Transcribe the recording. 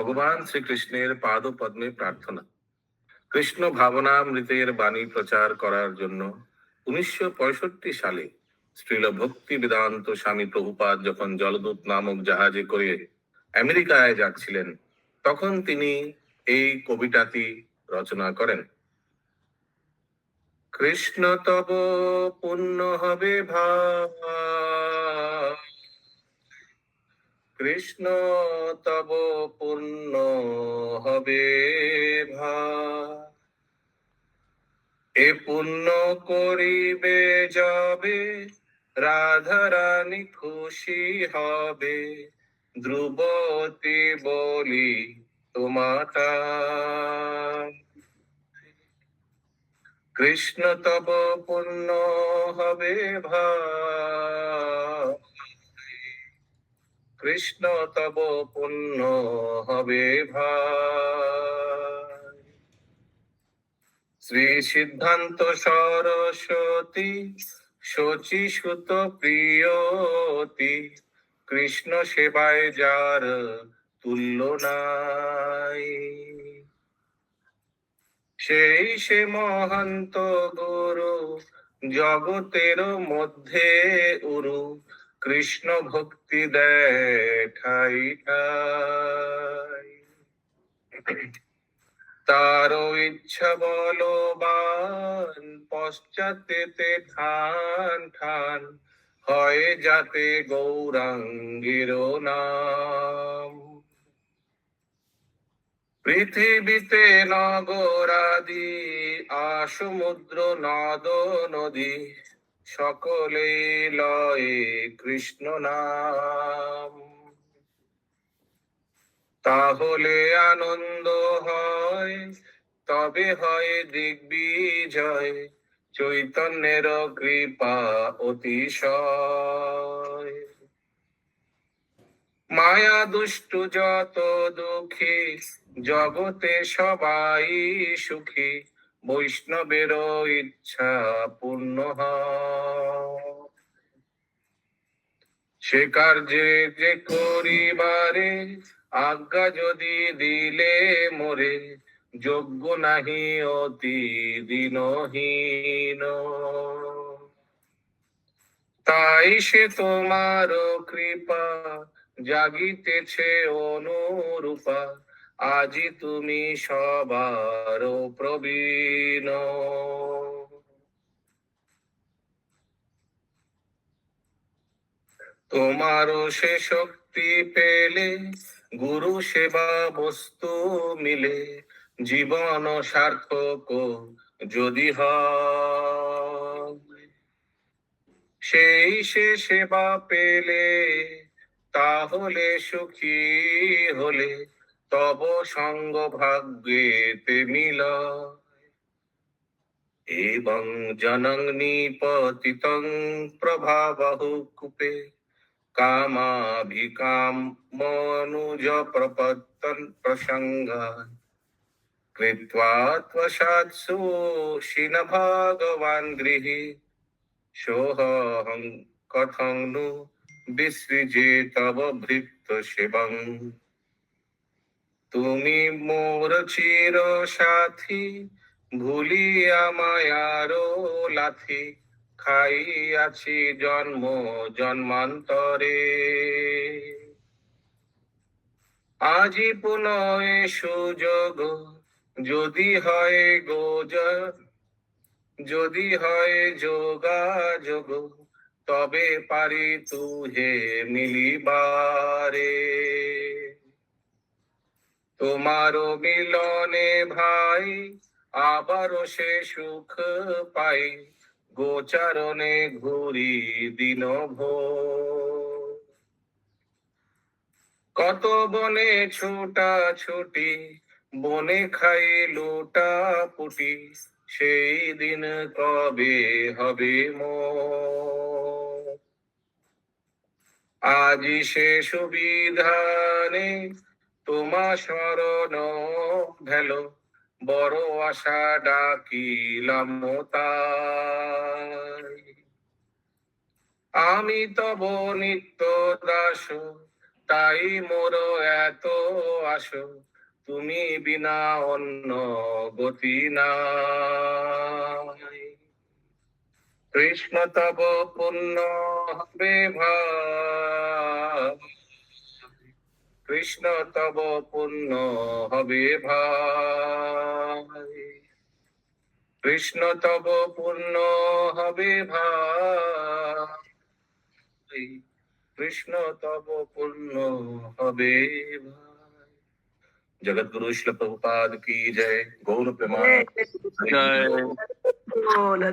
ভগবান শ্রীকৃষ্ণের পাদ পদ্মে প্রার্থনা। কৃষ্ণ ভাবনামৃতের বাণী প্রচার করার জন্য উনিশশো পঁয়ষট্টি সালে শ্রীল ভক্তি বেদান্ত স্বামী প্রভুপাদ যখন জলদূত নামক জাহাজে করে আমেরিকায় যাচ্ছিলেন, তখন তিনি এই কবিতাটি রচনা করেন। কৃষ্ণ তব পুণ্য হবে ভাব কৃষ্ণ তব পূর্ণ হবে ভা এ পূর্ণ করিবে যাবে, রাধারানী খুশি হবে। ধ্রুবতী বলি তোমাটা কৃষ্ণ তব পুণ্য হবে ভাই কৃষ্ণ তব পুণ্য হবে ভাই। শ্রী সিদ্ধান্ত সরস্বতী, শচী সুত প্রিয়তি, কৃষ্ণ সেবায় যার তুল্য নাই। সেই সে মহান্ত গুরু, জগতের মধ্যে উরু কৃষ্ণ ভক্তি দেখাই তার ইচ্ছা বলবান পশ্চাতেতে ঠান ঠান, হয় যাতে গৌরাঙ্গের নাম। পৃথিবীতে নগরাদি, আসমুদ্র, নদ, নদী সকলে লয়ে কৃষ্ণ নাম। তাহলে আনন্দ হয়, তবে হয় দিগ্বিজয়। চৈতন্যের কৃপা অতিশয়। মায়া দুষ্টু যত দুঃখী, জগতে সবাই সুখী। বৈষ্ণবের ইচ্ছা পূর্ণ সে কার্যে যে করিবারে আজ্ঞা যদি দিলে মোরে, যোগ্য নাহি অতি দিনহীন। তাই সে তোমার কৃপা জাগিতেছে অনুরূপা। আজি তুমি সবার প্রবীণ। তোমারও সে শক্তি পেলে, গুরু সেবা বস্তু মিলে, জীবন সার্থক যদি সেই সে সেবা পেলে, তাহলে সুখী হলে তব সঙ্গ ভাগ্যেতে মিল। এবং জনং নিপতিতং প্রভাবহু কূপে কামাভিকাম মনুজ প্রপত্তন প্রসঙ্গান কৃত্বা ত্বসাৎসু শিন ভগবান গৃহে সোহং কথং নু বিসৃজে তব ভৃত্ত সেবং তুমি মোর চির সাথী, ভুলিয়া মায়ারো লাথি, খাইয়াছি জন্ম জন্মান্তরে। আজি পুনয় সুযোগ, যদি হয় গোজ যদি হয় যোগাযোগ, তবে পারি তুহে মিলিবারে। তোমারও মিলনে ভাই, আবারও সে সুখ পাই। গোচারণে ঘুরি দিন কত বনে ছোটা ছুটি বনে খাই লোটা পুটি সেই দিন কবে হবে মো আজি সে সুবিধানে তোমা স্মরণ ভেলো বড় আশা ডাকিলাম আমি তব নিত্য দাস, তাই মোর এত আসো তুমি বিনা অন্য গতি নাই। কৃষ্ণ তব পুণ্য হবে ভাই। কৃষ্ণ তব পুণ্য হবে ভাই কৃষ্ণ তব পুণ্য হবে ভাই কৃষ্ণ তব পুণ্য হবে ভাই জগৎগুরু শিল প্রভুপাদ কি জয় গৌর প্রেমা बोल